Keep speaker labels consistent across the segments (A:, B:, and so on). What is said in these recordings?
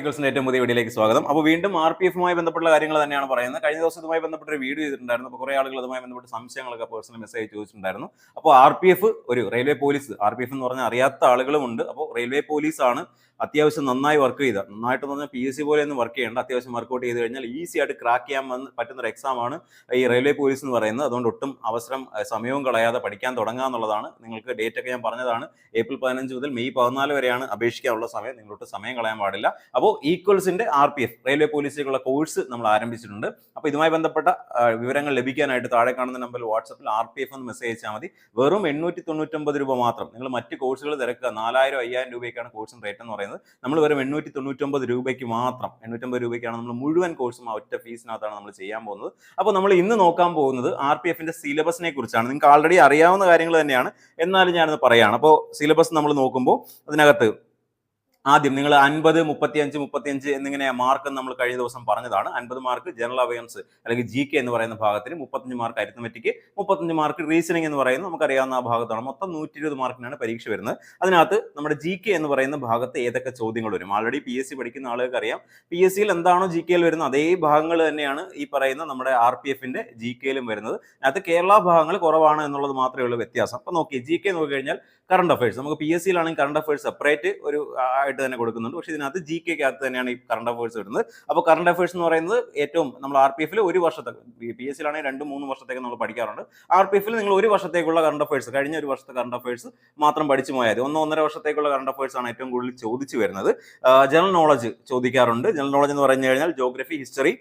A: ഈഗിൾസിന്റെ ഏറ്റവും പുതിയ വീഡിയോയിലേക്ക് സ്വാഗതം. അപ്പോൾ വീണ്ടും ആർ പി എഫുമായി ബന്ധപ്പെട്ട കാര്യങ്ങൾ തന്നെയാണ് പറയുന്നത്. കഴിഞ്ഞ ദിവസം ഇതുമായി ബന്ധപ്പെട്ട ഒരു വീഡിയോ ചെയ്തിട്ടുണ്ടായിരുന്നു. അപ്പോൾ കുറേ ആളുകൾ അതുമായി ബന്ധപ്പെട്ട് സംശയങ്ങളൊക്കെ പേഴ്സണൽ മെസ്സേജ് ചോദിച്ചിട്ടുണ്ടായിരുന്നു. അപ്പോൾ ആർ പി എഫ് ഒരു railway police R P F എന്ന് പറഞ്ഞാൽ അറിയാത്ത ആളുകളുമുണ്ട്. അപ്പോൾ റെയിൽവേ പോലീസാണ് അത്യാവശ്യം നന്നായി വർക്ക് ചെയ്ത. നന്നായിട്ട് പറഞ്ഞാൽ പി എസ് സി പോലെ ഒന്നും വർക്ക് ചെയ്യേണ്ട. അത്യാവശ്യം വർക്കൗട്ട് ചെയ്ത് കഴിഞ്ഞാൽ ഈസി ആയിട്ട് ക്രാക്ക് ചെയ്യാൻ പറ്റുന്ന ഒരു എക്സാം ആണ് ഈ റെയിൽവേ പോലീസ് എന്ന് പറയുന്നത്. അതുകൊണ്ട് ഒട്ടും അവസരം സമയവും കളയാതെ പഠിക്കാൻ തുടങ്ങുക എന്നുള്ളതാണ്. നിങ്ങൾക്ക് ഡേറ്റ് ഒക്കെ ഞാൻ പറഞ്ഞതാണ്. ഏപ്രിൽ പതിനഞ്ച് മുതൽ മെയ് പതിനാല് വരെയാണ് അപേക്ഷിക്കാനുള്ള സമയം. നിങ്ങളൊട്ട് സമയം കളയാൻ പാടില്ല. അപ്പോൾ ഈക്വൽസിന്റെ ആർ പി എഫ് റെയിൽവേ പോലീസിലേക്കുള്ള കോഴ്സ് നമ്മൾ ആരംഭിച്ചിട്ടുണ്ട്. അപ്പോൾ ഇതുമായി ബന്ധപ്പെട്ട വിവരങ്ങൾ ലഭിക്കാനായിട്ട് താഴെ കാണുന്ന നമ്പറിൽ വാട്സപ്പിൽ ആർ പി എഫ് എന്ന് മെസ്സേജ് അയച്ചാൽ മതി. വെറും എണ്ണൂറ്റി തൊണ്ണൂറ്റൊമ്പത് രൂപ മാത്രം. നിങ്ങൾ മറ്റ് കോഴ്സുകൾ തിരക്കുക. നാലായിരം അയ്യായിരം രൂപയ്ക്കാണ് കോഴ്സിന് റേറ്റ് എന്ന് പറയുന്നത്. നമ്മൾ വെറും എണ്ണൂറ്റി തൊണ്ണൂറ്റൊമ്പത് രൂപയ്ക്ക് മാത്രം എണ്ണൂറ്റമ്പത് രൂപയ്ക്കാണ് നമ്മൾ മുഴുവൻ കോഴ്സും ആ ഒറ്റ ഫീസിനകത്താണ് നമ്മൾ ചെയ്യാൻ പോകുന്നത്. അപ്പോൾ നമ്മൾ ഇന്ന് നോക്കാൻ പോകുന്നത് ആർ പി എഫിന്റെ സിലബസിനെ കുറിച്ചാണ്. നിങ്ങൾക്ക് ആൾറെഡി അറിയാവുന്ന കാര്യങ്ങൾ തന്നെയാണ്. എന്നാലും ഞാനത് പറയാണ്. അപ്പോൾ സിലബസ് നമ്മൾ നോക്കുമ്പോൾ അതിനകത്ത് ആദ്യം നിങ്ങൾ അൻപത് മുപ്പത്തിയഞ്ച് മുപ്പത്തിയഞ്ച് എന്നിങ്ങനെ മാർക്ക് നമ്മൾ കഴിഞ്ഞ ദിവസം പറഞ്ഞതാണ്. അൻപത് മാർക്ക് ജനറൽ അവയൻസ് അല്ലെങ്കിൽ ജി കെ എന്ന് പറയുന്ന ഭാഗത്തിന് മുപ്പത്തഞ്ച് മാർക്ക് അരിത്തമെറ്റിക്ക് മുപ്പത്തഞ്ച് മാർക്ക് റീസണിംഗ് എന്ന് പറയുന്നത് നമുക്കറിയാവുന്ന ആ ഭാഗത്താണ്. മൊത്തം നൂറ്റി ഇരുപത് മാർക്കിനാണ് പരീക്ഷ വരുന്നത്. അതിനകത്ത് നമ്മുടെ ജി കെ എന്ന് പറയുന്ന ഭാഗത്ത് ഏതൊക്കെ ചോദ്യങ്ങൾ വരും? ആൾറെഡി പി എസ് സി പഠിക്കുന്ന ആളുകൾക്ക് അറിയാം. പി എസ് സിയിൽ എന്താണോ ജി കെയിൽ വരുന്നത് അതേ ഭാഗങ്ങൾ തന്നെയാണ് ഈ പറയുന്ന നമ്മുടെ ആർ പി എഫിന്റെ ജി കെയിലും വരുന്നത്. അതിനകത്ത് കേരള ഭാഗങ്ങൾ കുറവാണ് എന്നുള്ളത് മാത്രമേ ഉള്ളൂ വ്യത്യാസം. അപ്പൊ നോക്കി ജി കെ നോക്കി കഴിഞ്ഞാൽ കറണ്ട് അഫയേഴ്സ് നമുക്ക് പി എസ് സിയിലാണെങ്കിൽ കറണ്ട് അഫയേഴ്സ് സെപ്പറേറ്റ് ഒരു ആയിട്ട് തന്നെ കൊടുക്കുന്നുണ്ട്. പക്ഷേ ഇതിനകത്ത് ജി കെ അകത്ത് തന്നെയാണ് ഈ കറണ്ട് അഫയേഴ്സ് വരുന്നത്. അപ്പോൾ കറണ്ട് അഫയേഴ്സ് എന്ന് പറയുന്നത് ഏറ്റവും നമ്മൾ ആർ പി എഫിൽ ഒരു വർഷത്തെ പി എസ് സിയിലാണെങ്കിൽ രണ്ട് മൂന്ന് വർഷത്തേക്ക് നമ്മൾ പഠിക്കാറുണ്ട്. ആർ പി എഫിൽ നിങ്ങൾ ഒരു വർഷത്തേക്കുള്ള കറണ്ട് അഫയേഴ്സ് കഴിഞ്ഞ ഒരു വർഷത്തെ കറണ്ട് അഫയേഴ്സ് മാത്രം പഠിച്ചു പോയാൽ ഒന്ന് ഒന്നര വർഷത്തേക്കുള്ള കറണ്ട് അഫയേഴ്സ് ആണ് ഏറ്റവും കൂടുതൽ ചോദിച്ചു വരുന്നത്. ജനറൽ നോളജ് ചോദിക്കാറുണ്ട്. ജനറൽ നോളജ് എന്ന് പറഞ്ഞു കഴിഞ്ഞാൽ geography history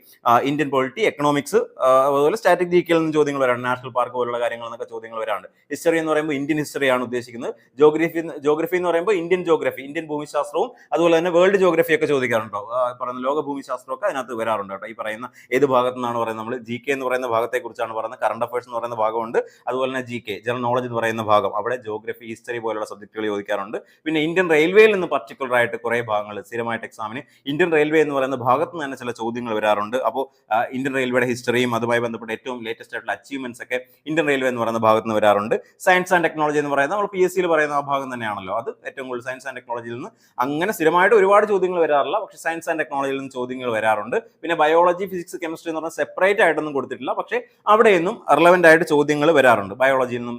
A: Indian polity economics അതുപോലെ സ്റ്റാറ്റിക് ജി കെയിൽ നിന്ന് ചോദ്യങ്ങൾ വരാണ് നാഷണൽ പാർക്ക് പോലുള്ള കാര്യങ്ങൾ എന്നൊക്കെ ചോദ്യങ്ങൾ വരാറുണ്ട്. ഹിസ്റ്ററി എന്ന് പറയുമ്പോൾ ഇന്ത്യൻ ഹിസ്റ്ററിയാണ് ഉദ്ദേശിക്കുന്നത്. ജോഗ്രഫി ജോഗ്രഫി എന്ന് പറയുമ്പോൾ ഇന്ത്യൻ ജോഗ്രഫി ഇന്ത്യൻ ഭൂമിശാസ്ത്രവും അതുപോലെ തന്നെ വേൾഡ് ജോഗ്രഫി ഒക്കെ ചോദിക്കാറുണ്ടോ? പറയുന്ന ലോക ഭൂമിശാസ്ത്രം ഒക്കെ അതിനകത്ത് വരാറുണ്ട് കേട്ടോ. ഈ പറയുന്ന ഏത് ഭാഗത്തു നിന്നാണ് പറയുന്നത്? നമ്മൾ ജി കെ എന്ന് പറയുന്ന ഭാഗത്തെ കുറിച്ചാണ് പറയുന്നത്. കറണ്ട് അഫയേഴ്സ് എന്ന് പറയുന്ന ഭാഗമുണ്ട്. അതുപോലെ തന്നെ ജി കെ ജനറൽ നോളജ് എന്ന് പറയുന്ന ഭാഗം. അവിടെ ജോഗ്രഫി ഹിസ്റ്ററി പോലുള്ള സബ്ജക്റ്റുകൾ ചോദിക്കാറുണ്ട്. പിന്നെ ഇന്ത്യൻ റെയിൽവേയിൽ നിന്ന് പർട്ടിക്കുലർ ആയിട്ട് കുറേ ഭാഗങ്ങൾ സ്ഥിരമായിട്ട് എക്സാമിന് ഇന്ത്യൻ റെയിൽവേ എന്ന് പറയുന്ന ഭാഗത്ത് നിന്ന് തന്നെ ചില ചോദ്യങ്ങൾ വരാറുണ്ട്. അപ്പോൾ ഇന്ത്യൻ റെയിൽവേയുടെ ഹിസ്റ്ററിയും അതുമായി ബന്ധപ്പെട്ട ഏറ്റവും ലേറ്റസ്റ്റ് ആയിട്ടുള്ള അച്ചീവ്മെന്റ്സ് ഒക്കെ ഇന്ത്യൻ റെയിൽവേ എന്ന് പറയുന്ന ഭാഗത്ത് നിന്ന് വരാറുണ്ട്. സയൻസ് ആൻഡ് ടെക്നോളജി എന്ന് പറയുന്നത് നമ്മൾ പി എസ് സിയിൽ പറയുന്ന ആ ഭാഗം തന്നെയാണല്ലോ. അത് ഏറ്റവും കൂടുതൽ സയൻസ് ആൻഡ് ടെക്നോളജിയിൽ നിന്ന് അങ്ങനെ സ്ഥിരമായിട്ട് ഒരുപാട് ചോദ്യങ്ങൾ വരാറില്ല. പക്ഷേ സയൻസ് ആൻഡ് ടെക്നോളജിയിൽ നിന്ന് ചോദ്യങ്ങൾ വരാറുണ്ട്. പിന്നെ ബയോളജി ഫിസിക്സ് കെമിസ്ട്രി എന്ന് പറഞ്ഞാൽ സെപ്പറേറ്റ് ആയിട്ടൊന്നും കൊടുത്തിട്ടില്ല. പക്ഷേ അവിടെ നിന്നും റിലവന്റ് ആയിട്ട് ചോദ്യങ്ങൾ വരാറുണ്ട്. ബയോളജിയിൽ നിന്നും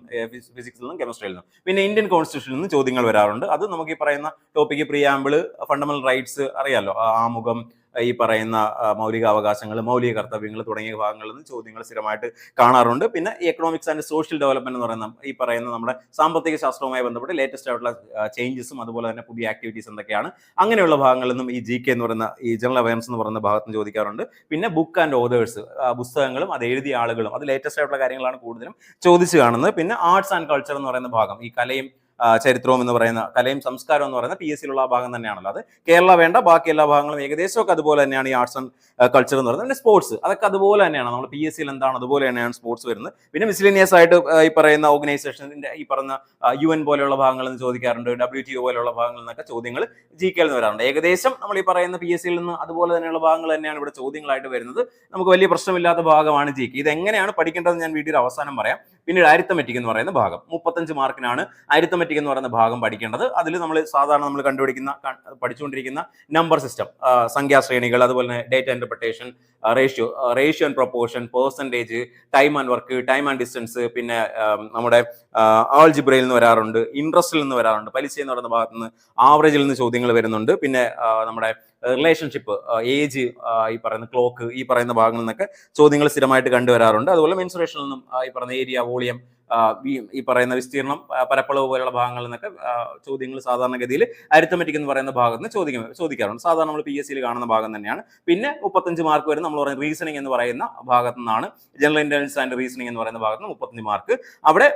A: ഫിസിക്സിൽ നിന്നും കെമിസ്ട്രിയിൽ നിന്നും. പിന്നെ ഇന്ത്യൻ കോൺസ്റ്റിറ്റ്യൂഷനിൽ നിന്ന് ചോദ്യങ്ങൾ വരാറുണ്ട്. അത് നമുക്ക് ഈ പറയുന്ന ടോപ്പിക്ക് പ്രിയാമ്പിൾ ഫണ്ടമെന്റൽ റൈറ്റ്സ് അറിയാമല്ലോ ആമുഖം ഈ പറയുന്ന മൗലിക അവകാശങ്ങൾ മൗലിക കർത്തവ്യങ്ങൾ തുടങ്ങിയ ഭാഗങ്ങളിൽ നിന്ന് ചോദ്യങ്ങൾ സ്ഥിരമായിട്ട് കാണാറുണ്ട്. പിന്നെ എക്കണോമിക്സ് ആൻഡ് സോഷ്യൽ ഡെവലപ്മെന്റ് എന്ന് പറയുന്ന ഈ പറയുന്ന നമ്മുടെ സാമ്പത്തിക ശാസ്ത്രവുമായി ബന്ധപ്പെട്ട് ലേറ്റസ്റ്റ് ആയിട്ടുള്ള ചേഞ്ചസും അതുപോലെ തന്നെ പുതിയ ആക്ടിവിറ്റീസ് എന്തൊക്കെയാണ്. അങ്ങനെയുള്ള ഭാഗങ്ങളിൽ നിന്നും ഈ ജി കെ എന്ന് പറയുന്ന ഈ ജനറൽ അവയർനെസ് എന്ന് പറയുന്ന ഭാഗത്ത് ചോദിക്കാറുണ്ട്. പിന്നെ ബുക്ക് ആൻഡ് ഓതേഴ്സ് പുസ്തകങ്ങളും അത് എഴുതിയ ആളുകളും അത് ലേറ്റസ്റ്റ് ആയിട്ടുള്ള കാര്യങ്ങളാണ് കൂടുതലും ചോദിച്ചു കാണുന്നത്. പിന്നെ ആർട്സ് ആൻഡ് കൾച്ചർ എന്ന് പറയുന്ന ഭാഗം ഈ കലയും ചരിത്രവും എന്ന് പറയുന്ന കലയും സംസ്കാരവും എന്ന് പറയുന്ന പി എസ് സിയിലുള്ള ഭാഗം തന്നെയാണല്ലോ. അത് കേരള വേണ്ട ബാക്കി എല്ലാ ഭാഗങ്ങളും ഏകദേശമൊക്കെ അതുപോലെ തന്നെയാണ് ഈ ആർട്സ് ആൻഡ് കൾച്ചർ എന്ന് പറയുന്നത്. പിന്നെ സ്പോർട്സ് അതൊക്കെ അതുപോലെ തന്നെയാണ്. നമ്മൾ പി എസ് സിയിൽ എന്താണ് അതുപോലെ തന്നെയാണ് സ്പോർട്സ് വരുന്നത്. പിന്നെ മിസ്ലിനിയസ് ആയിട്ട് ഈ പറയുന്ന ഓർഗനൈസേഷന്റെ ഈ പറഞ്ഞ യു എൻ പോലെയുള്ള ഭാഗങ്ങളിൽ നിന്ന് ചോദിക്കാറുണ്ട് ഡബ്ല്യു ടി ഒ പോലെയുള്ള ഭാഗങ്ങളിൽ നിന്നൊക്കെ ചോദ്യങ്ങൾ ജി കെയിൽ നിന്ന് വരാറുണ്ട്. ഏകദേശം നമ്മൾ ഈ പറയുന്ന പി എസ് സിയിൽ നിന്ന് അതുപോലെ തന്നെയുള്ള ഭാഗങ്ങൾ തന്നെയാണ് ഇവിടെ ചോദ്യങ്ങളായിട്ട് വരുന്നത്. നമുക്ക് വലിയ പ്രശ്നമില്ലാത്ത ഭാഗമാണ് ജി കെ ഇത് എങ്ങനെയാണ് പഠിക്കേണ്ടതെന്ന് ഞാൻ വീഡിയോയുടെ അവസാനം പറയാം. പിന്നീട് അരിത്തമെറ്റിക് എന്ന് പറയുന്ന ഭാഗം. മുപ്പത്തഞ്ച് മാർക്കിനാണ് അരിത്തമെറ്റിക് എന്ന് പറയുന്ന ഭാഗം പഠിക്കേണ്ടത്. അതിൽ നമ്മൾ സാധാരണ നമ്മൾ കണ്ടുപിടിക്കുന്ന പഠിച്ചുകൊണ്ടിരിക്കുന്ന നമ്പർ സിസ്റ്റം സംഖ്യാശ്രേണികൾ അതുപോലെ തന്നെ data interpretation ratio ratio and proportion percentage time and work time and distance പിന്നെ നമ്മുടെ ആൾജിബ്രയിൽ നിന്ന് വരാറുണ്ട് ഇൻട്രസ്റ്റിൽ നിന്ന് വരാറുണ്ട് പലിശ എന്ന് പറയുന്ന ഭാഗത്ത് നിന്ന് ആവറേജിൽ നിന്ന് ചോദ്യങ്ങൾ വരുന്നുണ്ട്. പിന്നെ നമ്മുടെ റിലേഷൻഷിപ്പ് ഏജ് ഈ പറയുന്ന ക്ലോക്ക് ഈ പറയുന്ന ഭാഗങ്ങളിൽ നിന്നൊക്കെ ചോദ്യങ്ങൾ സ്ഥിരമായിട്ട് കണ്ടുവരാറുണ്ട്. അതുപോലെ മെൻസുറേഷനിൽ നിന്നും ഈ പറയുന്ന ഏരിയ വോളിയം ഈ പറയുന്ന വിസ്തീർണം പരപ്പളവ് പോലുള്ള ഭാഗങ്ങളിൽ നിന്നൊക്കെ ചോദ്യങ്ങൾ സാധാരണഗതിയിൽ അരിത്തമെറ്റിക് എന്ന് പറയുന്ന ഭാഗത്ത് നിന്ന് ചോദിക്കും ചോദിക്കാറുണ്ട്. സാധാരണ നമ്മൾ പി എസ് സിയിൽ കാണുന്ന ഭാഗം തന്നെയാണ്. പിന്നെ മുപ്പത്തഞ്ച് മാർക്ക് വരെ നമ്മൾ പറയുന്ന റീസണിങ് എന്ന് പറയുന്ന ഭാഗത്തു നിന്നാണ് ജനറൽ ഇന്റലിജൻസ് ആൻഡ് റീസണിങ് എന്ന് പറയുന്ന ഭാഗത്ത് നിന്ന് മുപ്പത്തഞ്ച് മാർക്ക് അവിടെ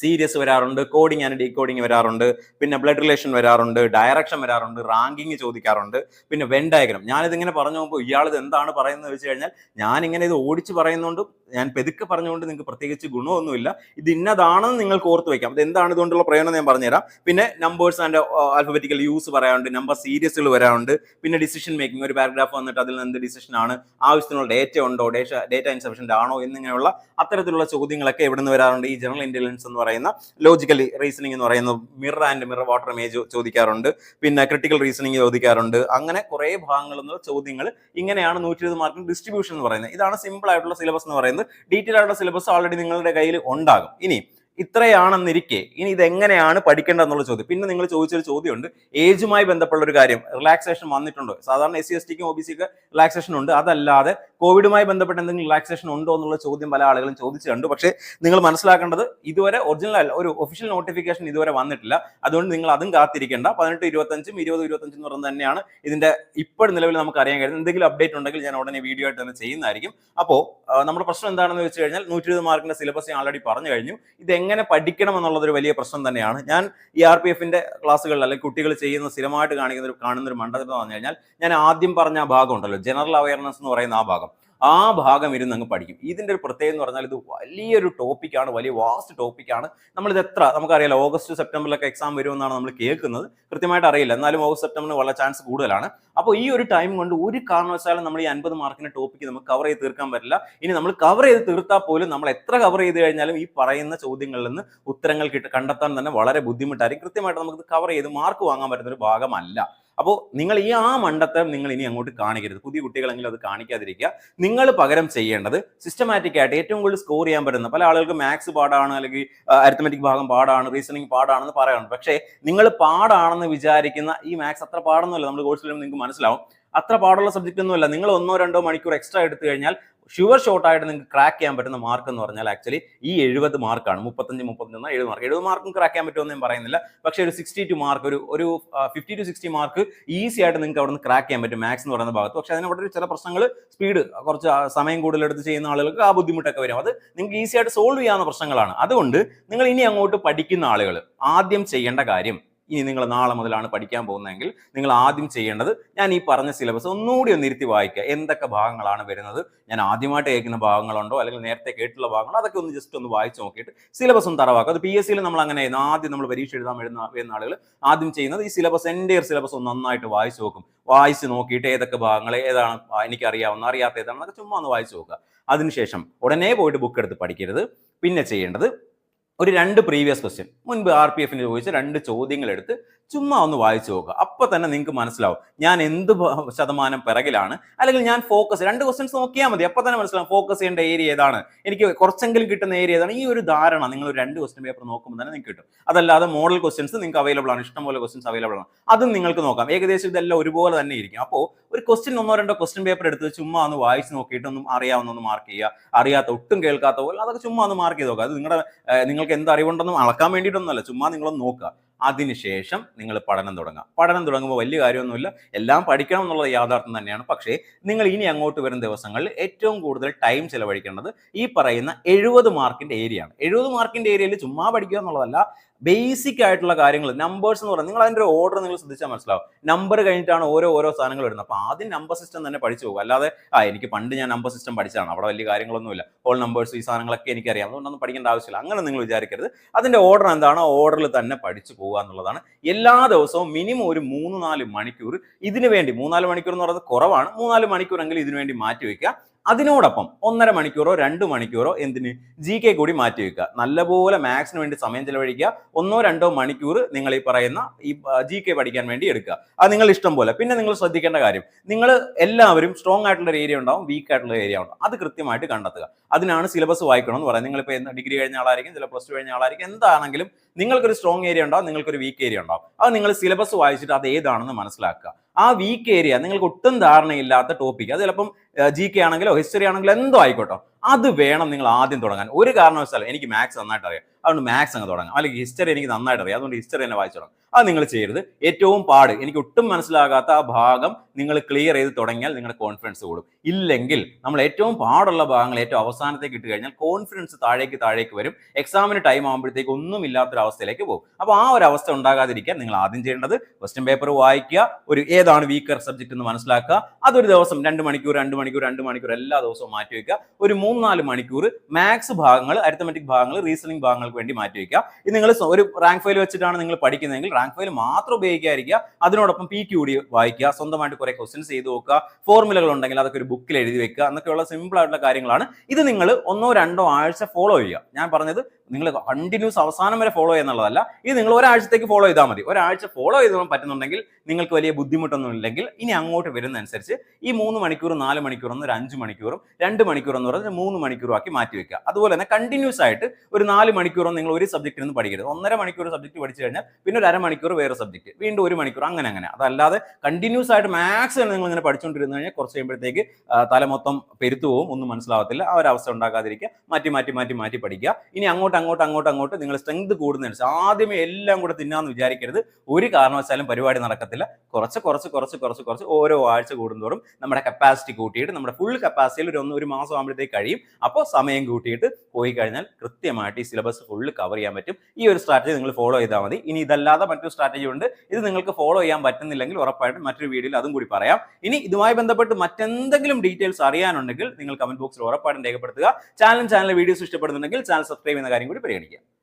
A: സീരിയസ് വരാറുണ്ട് കോഡിംഗ് ആൻഡ് ഡീകോഡിംഗ് വരാറുണ്ട് പിന്നെ ബ്ലഡ് റിലേഷൻ വരാറുണ്ട് ഡയറക്ഷൻ വരാറുണ്ട് റാങ്കിങ് ചോദിക്കാറുണ്ട് പിന്നെ വെൻ ഡയഗ്രം ഞാനിതിങ്ങനെ പറഞ്ഞു പോകുമ്പോൾ ഇയാൾ ഇത് എന്താണ് പറയുന്നത് വെച്ച് കഴിഞ്ഞാൽ ഞാനിങ്ങനെ ഇത് ഓടിച്ച് പറയുന്നതുകൊണ്ടും ഞാൻ പെതുക്കെ പറഞ്ഞുകൊണ്ട് നിങ്ങൾക്ക് പ്രത്യേകിച്ച് ഗുണമൊന്നുമില്ല. ഇത് ഇന്നതാണെന്ന് നിങ്ങൾക്ക് ഓർത്ത് വയ്ക്കാം അത് എന്താണ് ഇതുകൊണ്ടുള്ള പ്രയോജനം ഞാൻ പറഞ്ഞുതരാം. പിന്നെ നമ്പേഴ്സ് ആൻഡ് ആൽഫബറ്റിക്കൽ യൂസ് പറയാറുണ്ട് നമ്പർ സീരീസുകൾ വരാറുണ്ട് പിന്നെ ഡിസിഷൻ മേക്കിംഗ് ഒരു പാരഗ്രാഫ് വന്നിട്ട് അതിൽ നിന്ന് ഡിസിഷൻ ആണ് ആവശ്യത്തിനുള്ള ഡേറ്റ ഉണ്ടോ ഡേറ്റ ഡേറ്റ ഇൻസഫിഷ്യന്റ് ആണോ എന്നിങ്ങനെയുള്ള അത്തരത്തിലുള്ള ചോദ്യങ്ങളൊക്കെ എവിടെ നിന്ന് വരാറുണ്ട്. ഈ ജനറൽ ഇന്റലിജൻസ് എന്ന് പറയുന്ന ലോജിക്കലി റീസണിങ് എന്ന് പറയുന്ന mirror and mirror water image ചോദിക്കാറുണ്ട്. പിന്നെ ക്രിട്ടിക്കൽ റീസണിങ് ചോദിക്കാറുണ്ട്. അങ്ങനെ കുറേ ഭാഗങ്ങൾ ചോദ്യങ്ങൾ ഇങ്ങനെയാണ് നൂറ്റി ഇരുപത് മാർക്കിന് ഡിസ്ട്രിബ്യൂഷൻ എന്ന് പറയുന്നത്. ഇതാണ് സിമ്പിൾ ആയിട്ടുള്ള സിലബസ് എന്ന് പറയുന്നത്. ഡീറ്റെയിൽ ആയിട്ടുള്ള സിലബസ് ഓൾറെഡി നിങ്ങളുടെ കയ്യിൽ ഉണ്ടാകും. ഇനി ഇത്രയാണെന്നിരിക്കെ. ഇനി ഇതെങ്ങനെയാണ് പഠിക്കേണ്ടത് എന്നുള്ള ചോദ്യം. പിന്നെ നിങ്ങൾ ചോദിച്ചൊരു ചോദ്യമുണ്ട്. ഏജുമായി ബന്ധപ്പെട്ട ഒരു കാര്യം. റിലാക്സേഷൻ വന്നിട്ടുണ്ടോ? സാധാരണ എസ് സി എസ് ടിക്കും ഒ ബി സിക്ക് റിലാക്സേഷൻ ഉണ്ട്. അതല്ലാതെ കോവിഡുമായി ബന്ധപ്പെട്ട എന്തെങ്കിലും റിലാക്സേഷൻ ഉണ്ടോ എന്നുള്ള ചോദ്യം പല ആളുകളും ചോദിച്ചിട്ടുണ്ട് പക്ഷേ നിങ്ങൾ മനസ്സിലാക്കേണ്ടത് ഇതുവരെ ഒറിജിനൽ അല്ല ഒരു ഒഫീഷ്യൽ നോട്ടിഫിക്കേഷൻ ഇതുവരെ വന്നിട്ടില്ല. അതുകൊണ്ട് നിങ്ങൾ അതും കാത്തിരിക്കേണ്ട. പതിനെട്ട് ഇരുപത്തഞ്ചും ഇരുപത് ഇരുപത്തഞ്ചും എന്ന് പറയുന്നത് തന്നെയാണ് ഇതിന്റെ ഇപ്പോൾ നിലവിൽ നമുക്ക് അറിയാൻ കഴിയുന്നത്. എന്തെങ്കിലും അപ്ഡേറ്റ് ഉണ്ടെങ്കിൽ ഞാൻ ഉടനെ വീഡിയോ ആയിട്ട് തന്നെ ചെയ്യുന്നതായിരിക്കും. അപ്പോൾ നമ്മുടെ പ്രശ്നം എന്താണെന്ന് വെച്ച് കഴിഞ്ഞാൽ നൂറ്റി ഇരുപത് മാർക്കിന്റെ സിലബസ് ഞാൻ ആൾറെഡി പറഞ്ഞു കഴിഞ്ഞു. ഇത് എങ്ങനെ പഠിക്കണം എന്നുള്ളതൊരു വലിയ പ്രശ്നം തന്നെയാണ്. ഞാൻ ഈ ആർ പി എഫിന്റെ ക്ലാസ്സുകളിൽ അല്ലെങ്കിൽ കുട്ടികൾ ചെയ്യുന്ന സ്ഥിരമായിട്ട് കാണിക്കുന്ന ഒരു കാണുന്ന ഒരു മണ്ഡലം എന്ന് പറഞ്ഞു കഴിഞ്ഞാൽ ഞാൻ ആദ്യം പറഞ്ഞ ആ ഭാഗം ഉണ്ടല്ലോ. ജനറൽ അവയർനെസ് എന്ന് പറയുന്ന ആ ഭാഗം. ആ ഭാഗം ഇരുന്ന് അങ്ങ് പഠിക്കും. ഇതിന്റെ ഒരു പ്രത്യേകത എന്ന് പറഞ്ഞാൽ ഇത് വലിയൊരു ടോപ്പിക്കാണ് വലിയ വാസ്റ്റ് ടോപ്പിക്കാണ് നമ്മളിത് എത്ര നമുക്കറിയാലോ ഓഗസ്റ്റ് സെപ്റ്റംബറിലൊക്കെ എക്സാം വരുമെന്നാണ് നമ്മൾ കേൾക്കുന്നത്. കൃത്യമായിട്ട് അറിയില്ല. എന്നാലും ഓഗസ്റ്റ് സെപ്റ്റംബറിന് വളരെ ചാൻസ് കൂടുതലാണ്. അപ്പോൾ ഈ ഒരു ടൈം കൊണ്ട് ഒരു കാരണവശാലും നമ്മൾ ഈ അൻപത് മാർക്കിന്റെ ടോപ്പിക്ക് നമുക്ക് കവർ ചെയ്ത് തീർക്കാൻ പറ്റില്ല. ഇനി നമ്മൾ കവർ ചെയ്ത് തീർത്താൽ പോലും നമ്മൾ എത്ര കവർ ചെയ്ത് കഴിഞ്ഞാലും ഈ പറയുന്ന ചോദ്യങ്ങളിൽ നിന്ന് ഉത്തരങ്ങൾ കിട്ട കണ്ടെത്താൻ തന്നെ വളരെ ബുദ്ധിമുട്ടായിരിക്കും. കൃത്യമായിട്ട് നമുക്ക് കവർ ചെയ്ത് മാർക്ക് വാങ്ങാൻ പറ്റുന്ന ഒരു ഭാഗമല്ല. അപ്പോൾ നിങ്ങൾ ഈ ആ മണ്ടത്തരം നിങ്ങൾ ഇനി അങ്ങോട്ട് കാണിക്കരുത്. പുതിയ കുട്ടികളെങ്കിലും അത് കാണിക്കാതിരിക്കുക. നിങ്ങൾ പകരം ചെയ്യേണ്ടത് സിസ്റ്റമാറ്റിക് ആയിട്ട് ഏറ്റവും കൂടുതൽ സ്കോർ ചെയ്യാൻ പറ്റുന്ന പല ആളുകൾക്ക് മാത്സ് പാടാണ് അല്ലെങ്കിൽ അരിത്മെറ്റിക് ഭാഗം പാടാണ് റീസണിങ് പാടാണെന്ന് പറയാറുണ്ട്. പക്ഷേ നിങ്ങൾ പാടാണെന്ന് വിചാരിക്കുന്ന ഈ മാത്സ് അത്ര പാടൊന്നുമല്ല. നമ്മൾ കോഴ്സിൽ നിങ്ങൾക്ക് മനസ്സിലാവും. അത്ര പാടുള്ള സബ്ജക്റ്റ് ഒന്നുമല്ല. നിങ്ങൾ ഒന്നോ രണ്ടോ മണിക്കൂർ എക്സ്ട്രാ എടുത്തു കഴിഞ്ഞാൽ ഷുവർ ഷോട്ട് ആയിട്ട് നിങ്ങൾക്ക് ക്രാക്ക് ചെയ്യാൻ പറ്റുന്ന മാർക്ക് എന്ന് പറഞ്ഞാൽ ആക്ച്വലി ഈ എഴുപത് മാർക്കാണ് മുപ്പത്തഞ്ച് മുപ്പത്തഞ്ച് എഴുപത് മാർക്ക് എഴുപത് മാർക്കും ക്രാക്ക് ചെയ്യാൻ പറ്റുമെന്ന് ഞാൻ പറയുന്നില്ല. പക്ഷേ ഒരു സിക്സ്റ്റി ടു മാർക്ക് ഒരു ഒരു fifty to sixty mark easy ആയിട്ട് നിങ്ങൾക്ക് അവിടെ നിന്ന് ക്രാക്ക് ചെയ്യാൻ പറ്റും മാത്സ് എന്ന് പറയുന്ന ഭാഗത്ത്. പക്ഷേ അതിനവിടെ ചില പ്രശ്നങ്ങൾ സ്പീഡ് കുറച്ച് സമയം കൂടുതലെടുത്ത് ചെയ്യുന്ന ആളുകൾക്ക് ആ ബുദ്ധിമുട്ടൊക്കെ വരും. അത് നിങ്ങൾക്ക് ഈസി ആയിട്ട് സോൾവ് ചെയ്യാവുന്ന പ്രശ്നങ്ങളാണ്. അതുകൊണ്ട് നിങ്ങൾ ഇനി അങ്ങോട്ട് പഠിക്കുന്ന ആളുകൾ ആദ്യം ചെയ്യേണ്ട കാര്യം ഇനി നിങ്ങൾ നാളെ മുതലാണ് പഠിക്കാൻ പോകുന്നതെങ്കിൽ നിങ്ങൾ ആദ്യം ചെയ്യേണ്ടത് ഞാൻ ഈ പറഞ്ഞ സിലബസ് ഒന്നുകൂടി ഒന്ന് ഇരുത്തി വായിക്കുക. എന്തൊക്കെ ഭാഗങ്ങളാണ് വരുന്നത്? ഞാൻ ആദ്യമായിട്ട് കേൾക്കുന്ന ഭാഗങ്ങളുണ്ടോ? അല്ലെങ്കിൽ നേരത്തെ കേട്ടുള്ള ഭാഗങ്ങളോ? അതൊക്കെ ഒന്ന് ജസ്റ്റ് ഒന്ന് വായിച്ച് നോക്കിയിട്ട് സിലബസ് ഒന്ന് തറവാക്കുക. അത് പി എസ് സിയിൽ നമ്മൾ അങ്ങനെ. ആദ്യം നമ്മൾ പരീക്ഷ എഴുതാൻ വരുന്ന വരുന്ന ആളുകൾ ആദ്യം ചെയ്യുന്നത് ഈ സിലബസ് എന്റെ സിലബസ് ഒന്ന് നന്നായിട്ട് വായിച്ച് നോക്കും. വായിച്ച് നോക്കിയിട്ട് ഏതൊക്കെ ഭാഗങ്ങൾ ഏതാണ് എനിക്കറിയാവുന്ന അറിയാത്ത ഏതാണെന്നൊക്കെ ചുമ്മാ ഒന്ന് വായിച്ച് നോക്കുക. അതിനുശേഷം ഉടനെ പോയിട്ട് ബുക്ക് എടുത്ത് പഠിക്കരുത്. പിന്നെ ചെയ്യേണ്ടത് ഒരു രണ്ട് പ്രീവിയസ് ക്വസ്റ്റ്യൻ മുൻപ് ആർ പി എഫിന് ചോദിച്ച രണ്ട് ചോദ്യങ്ങൾ എടുത്ത് ചുമ്മാ ഒന്ന് വായിച്ചു നോക്കുക അപ്പൊ തന്നെ നിങ്ങൾക്ക് മനസ്സിലാവും. ഞാൻ എന്ത് ശതമാനം പിറകിലാണ്? അല്ലെങ്കിൽ ഞാൻ ഫോക്കസ് രണ്ട് ക്വസ്റ്റ്യൻസ് നോക്കിയാൽ മതി. അപ്പൊ തന്നെ മനസ്സിലാവും ഫോക്കസ് ചെയ്യേണ്ട ഏരിയ ഏതാണ്? എനിക്ക് കുറച്ചെങ്കിലും കിട്ടുന്ന ഏരിയ ഏതാണ്? ഈ ഒരു ധാരണ നിങ്ങൾ രണ്ട് ക്വസ്റ്റ്യൻ പേപ്പർ നോക്കുമ്പോൾ തന്നെ നിങ്ങൾക്ക് കിട്ടും. അതല്ലാതെ മോഡൽ ക്വസ്റ്റ്യൻസ് നിങ്ങൾക്ക് അവൈലബിൾ ആണ്. ഇഷ്ടംപോലെ ക്വസ്റ്റ്യൻസ് അവൈലബിൾ ആണ്. അതും നിങ്ങൾക്ക് നോക്കാം. ഏകദേശം ഇതെല്ലാം ഒരുപോലെ തന്നെ ഇരിക്കും. അപ്പോൾ ഒരു ക്വസ്റ്റ്യൻ ഒന്നോ രണ്ടോ ക്വസ്റ്റ്യൻ പേപ്പർ എടുത്ത് ചുമ്മാ ഒന്ന് വായിച്ച് നോക്കിയിട്ടൊന്നും അറിയാവുന്ന ഒന്ന് മാർക്ക് ചെയ്യുക. അറിയാത്ത ഒട്ടും കേൾക്കാത്ത പോലെ അതൊക്കെ ചുമ്മാ ഒന്ന് മാർക്ക് ചെയ്ത് നോക്കുക. അത് നിങ്ങളുടെ ഏഹ് നിങ്ങൾക്ക് എന്ത് അറിവുണ്ടെന്നും അളക്കാൻ വേണ്ടിയിട്ടൊന്നുമല്ല. ചുമ്മാ നിങ്ങളൊന്ന് നോക്കുക. അതിനുശേഷം നിങ്ങൾ പഠനം തുടങ്ങുക പഠനം തുടങ്ങുമ്പോൾ വലിയ കാര്യമൊന്നുമില്ല. എല്ലാം പഠിക്കണം എന്നുള്ളത് യാഥാർത്ഥ്യം തന്നെയാണ്. പക്ഷേ നിങ്ങൾ ഇനി അങ്ങോട്ട് വരുന്ന ദിവസങ്ങളിൽ ഏറ്റവും കൂടുതൽ ടൈം ചിലവഴിക്കേണ്ടത് ഈ പറയുന്ന എഴുപത് മാർക്കിന്റെ ഏരിയയാണ് എഴുപത് മാർക്കിന്റെ ഏരിയയിൽ ചുമ്മാ പഠിക്കുക എന്നുള്ളതല്ല. ബേസിക് ആയിട്ടുള്ള കാര്യങ്ങൾ നമ്പേഴ്സ് എന്ന് പറഞ്ഞാൽ നിങ്ങൾ അതിന്റെ ഒരു ഓർഡർ നിങ്ങൾ ശ്രദ്ധിച്ചാൽ മനസ്സിലാവും. നമ്പർ കഴിഞ്ഞിട്ടാണ് ഓരോ ഓരോ സാധനങ്ങൾ വരുന്നത്. അപ്പോൾ ആദ്യം നമ്പർ സിസ്റ്റം തന്നെ പഠിച്ചു പോകും. അല്ലാതെ ആ എനിക്ക് പണ്ട് ഞാൻ നമ്പർ സിസ്റ്റം പഠിച്ചതാണ്. അവിടെ വലിയ കാര്യങ്ങളൊന്നുമില്ല. ഓൾ നമ്പേഴ്സ് ഈ സാധനങ്ങളൊക്കെ എനിക്കറിയാം. അതുകൊണ്ടൊന്നും പഠിക്കേണ്ട ആവശ്യമില്ല. അങ്ങനെ നിങ്ങൾ വിചാരിക്കരുത്. അതിന്റെ ഓർഡർ എന്താണ്? ഓർഡറിൽ തന്നെ പഠിച്ചു പോകുക എന്നുള്ളതാണ്. എല്ലാ ദിവസവും മിനിമം ഒരു മൂന്ന് നാല് മണിക്കൂർ ഇതിനു വേണ്ടി മൂന്നാൽ മണിക്കൂർ എന്ന് പറയുന്നത് കുറവാണ്. മൂന്നാൽ മണിക്കൂറെങ്കിലും ഇതിനു വേണ്ടി മാറ്റി വെക്കുക അതിനോടൊപ്പം ഒന്നര മണിക്കൂറോ രണ്ട് മണിക്കൂറോ എന്തിന് ജി കെ കൂടി മാറ്റി വെക്കുക. നല്ലപോലെ മാത്സിന് വേണ്ടി സമയം ചെലവഴിക്കുക. ഒന്നോ രണ്ടോ മണിക്കൂർ നിങ്ങൾ ഈ പറയുന്ന ഈ ജി കെ പഠിക്കാൻ വേണ്ടി എടുക്കുക. അത് നിങ്ങൾ ഇഷ്ടം പോലെ. പിന്നെ നിങ്ങൾ ശ്രദ്ധിക്കേണ്ട കാര്യം. നിങ്ങൾ എല്ലാവരും സ്ട്രോങ് ആയിട്ടുള്ള ഒരു ഏരിയ ഉണ്ടാവും വീക്ക് ആയിട്ടുള്ള ഏരിയ ഉണ്ടാവും. അത് കൃത്യമായിട്ട് കണ്ടെത്തുക. അതിനാണ് സിലബസ് വായിക്കണം എന്ന് പറയുന്നത്. നിങ്ങളിപ്പോൾ ഡിഗ്രി കഴിഞ്ഞ ആളായിരിക്കും ചില പ്ലസ് ടു കഴിഞ്ഞ ആളായിരിക്കും എന്താണെങ്കിലും നിങ്ങൾക്കൊരു സ്ട്രോങ് ഏരിയ ഉണ്ടാവും നിങ്ങൾക്കൊരു വീക്ക് ഏരിയ ഉണ്ടാവും. അത് നിങ്ങൾ സിലബസ് വായിച്ചിട്ട് അത് ഏതാണെന്ന് മനസ്സിലാക്കുക. ആ വീക്ക് ഏരിയ നിങ്ങൾക്ക് ഒട്ടും ധാരണയില്ലാത്ത ടോപ്പിക് അത് ചിലപ്പം ജി കെ ആണെങ്കിലോ ഹിസ്റ്ററി ആണെങ്കിലോ എന്തോ ആയിക്കോട്ടോ. അത് വേണം നിങ്ങൾ ആദ്യം തുടങ്ങാൻ. ഒരു കാരണവശാലും എനിക്ക് മാത്സ് നന്നായിട്ട് അറിയാം അതുകൊണ്ട് മാത്സ് അങ്ങ് തുടങ്ങാം. അല്ലെങ്കിൽ ഹിസ്റ്ററി എനിക്ക് നന്നായിട്ട് അറിയാം അതുകൊണ്ട് ഹിസ്റ്ററി തന്നെ വായിച്ചു തുടങ്ങാം. അത് നിങ്ങൾ ചെയ്യരുത്. ഏറ്റവും പാട് എനിക്ക് ഒട്ടും മനസ്സിലാകാത്ത ആ ഭാഗം നിങ്ങൾ ക്ലിയർ ചെയ്ത് തുടങ്ങിയാൽ നിങ്ങളുടെ കോൺഫിഡൻസ് കൂടും. ഇല്ലെങ്കിൽ നമ്മൾ ഏറ്റവും പാടുള്ള ഭാഗങ്ങൾ ഏറ്റവും അവസാനത്തേക്ക് ഇട്ട് കഴിഞ്ഞാൽ കോൺഫിഡൻസ് താഴേക്ക് താഴേക്ക് വരും. എക്സാമിന് ടൈം ആകുമ്പോഴത്തേക്ക് ഒന്നും ഇല്ലാത്തൊരു അവസ്ഥയിലേക്ക് പോകും. അപ്പോൾ ആ ഒരു അവസ്ഥ ഉണ്ടാകാതിരിക്കാൻ നിങ്ങൾ ആദ്യം ചെയ്യേണ്ടത് ക്വസ്റ്റ്യൻ പേപ്പർ വായിക്കുക. ഒരു ഏതാണ് വീക്കർ സബ്ജക്റ്റ് എന്ന് മനസ്സിലാക്കുക. അതൊരു ദിവസം രണ്ട് മണിക്കൂർ രണ്ട് മണിക്കൂർ രണ്ട് മണിക്കൂർ എല്ലാ ദിവസവും മാറ്റി വയ്ക്കുക ഒരു മൂന്ന് മൂന്ന് നാല് മണിക്കൂർ മാത്സ് ഭാഗങ്ങൾ അരിത്തമെറ്റിക് ഭാഗങ്ങൾ റീസണിംഗ് ഭാഗങ്ങൾക്ക് വേണ്ടി മാറ്റി വെക്കുക. ഇത് നിങ്ങൾ ഒരു റാങ്ക് ഫയൽ വെച്ചിട്ടാണ് നിങ്ങൾ പഠിക്കുന്നതെങ്കിൽ റാങ്ക് ഫയൽ മാത്രം ഉപയോഗിക്കാതിരിക്കുക. അതിനോടൊപ്പം പി ക്യു ഡി വായിക്കുക സ്വന്തമായിട്ട് കുറെ ക്വസ്റ്റ്യൻസ് ചെയ്ത് നോക്കുക ഫോർമുലകൾ ഉണ്ടെങ്കിൽ അതൊക്കെ ഒരു ബുക്കിൽ എഴുതി വെക്കുക എന്നൊക്കെയുള്ള സിമ്പിൾ ആയിട്ടുള്ള കാര്യങ്ങളാണ്. ഇത് നിങ്ങൾ ഒന്നോ രണ്ടോ ആഴ്ച ഫോളോ ചെയ്യുക. ഞാൻ പറഞ്ഞത് നിങ്ങൾ കണ്ടിന്യൂസ് അവസാനം വരെ ഫോളോ ചെയ്യുന്നുള്ളതല്ല. ഇത് നിങ്ങൾ ഒരാഴ്ചത്തേക്ക് ഫോളോ ചെയ്താൽ മതി. ഒരാഴ്ച ഫോളോ ചെയ്ത് പറ്റുന്നുണ്ടെങ്കിൽ നിങ്ങൾക്ക് വലിയ ബുദ്ധിമുട്ടൊന്നും ഇല്ലെങ്കിൽ ഇനി അങ്ങോട്ട് വരുന്നതനുസരിച്ച് ഈ മൂന്ന് മണിക്കൂറും നാല് മണിക്കൂറും ഒരു അഞ്ച് മണിക്കൂറും രണ്ട് മണിക്കൂർ എന്ന് പറഞ്ഞാൽ മൂന്ന് മണിക്കൂറും ആക്കി മാറ്റി വെക്കുക. അതുപോലെ തന്നെ കണ്ടിന്യൂസ് ആയിട്ട് ഒരു നാല് മണിക്കൂറും നിങ്ങൾ ഒരു സബ്ജക്റ്റ് നിന്ന് പഠിക്കരുത്. ഒന്നര മണിക്കൂർ സബ്ജക്റ്റ് പഠിച്ചു കഴിഞ്ഞാൽ പിന്നെ ഒരു അരമണിക്കൂർ വേറെ സബ്ജക്റ്റ് വീണ്ടും ഒരു മണിക്കൂർ അങ്ങനെ അങ്ങനെ. അതല്ലാതെ കണ്ടിന്യൂസ് ആയിട്ട് മാത്സ് നിങ്ങൾ ഇങ്ങനെ പഠിച്ചുകൊണ്ടിരുന്നു കഴിഞ്ഞാൽ കുറച്ച് കഴിയുമ്പോഴത്തേക്ക് തല മൊത്തം പെരുത്തു ഒന്നും മനസ്സിലാവത്തില്ല. ആ ഒരു അവസ്ഥ ഉണ്ടാക്കാതിരിക്കുക മാറ്റി മാറ്റി മാറ്റി മാറ്റി പഠിക്കുക. ഇനി അങ്ങോട്ട് അങ്ങോട്ട് അങ്ങോട്ട് അങ്ങോട്ട് അങ്ങോട്ട് നിങ്ങൾ സ്ട്രെങ്ത് കൂടുന്നതനുസരിച്ച് ആദ്യമേ എല്ലാം കൂടെ തിന്നാന്ന് വിചാരിക്കരുത്. ഒരു കാരണവശാലും പരിപാടി നടക്കത്തില്ല. കുറച്ച് കുറച്ച് കുറച്ച് കുറച്ച് കുറച്ച് ഓരോ ആഴ്ച കൂടുന്തോറും നമ്മുടെ കപ്പാസിറ്റി കൂട്ടിയിട്ട് നമ്മുടെ ഫുൾ കപ്പാസിറ്റിയിൽ ഒരു ഒന്ന് ഒരു മാസം ആകുമ്പോഴത്തേക്ക് കഴിയും. അപ്പോൾ സമയം കൂട്ടിയിട്ട് പോയി കഴിഞ്ഞാൽ കൃത്യമായിട്ട് ഈ സിലബസ് ഫുള്ള് കവർ ചെയ്യാൻ പറ്റും. ഈ ഒരു സ്ട്രാറ്റജി നിങ്ങൾ ഫോളോ ചെയ്താൽ മതി. ഇനി ഇതല്ലാതെ മറ്റൊരു സ്ട്രാറ്റജി ഉണ്ട്. ഇത് നിങ്ങൾക്ക് ഫോളോ ചെയ്യാൻ പറ്റുന്നില്ലെങ്കിൽ ഉറപ്പായിട്ടും മറ്റൊരു വീഡിയോയിൽ അതും കൂടി പറയാം. ഇനി ഇതുമായി ബന്ധപ്പെട്ട് മറ്റെന്തെങ്കിലും ഡീറ്റെയിൽസ് അറിയാനുണ്ടെങ്കിൽ നിങ്ങൾ കമന്റ് ബോക്സിൽ ഉറപ്പായിട്ടും രേഖപ്പെടുത്തുക. ചാനൽ ചാനൽ വീഡിയോസ് ഇഷ്ടപ്പെടുന്നുണ്ടെങ്കിൽ ചാനൽ സബ്സ്ക്രൈബ് ചെയ്യുന്ന കാര്യം കൂടി പരിഗണിക്കാം.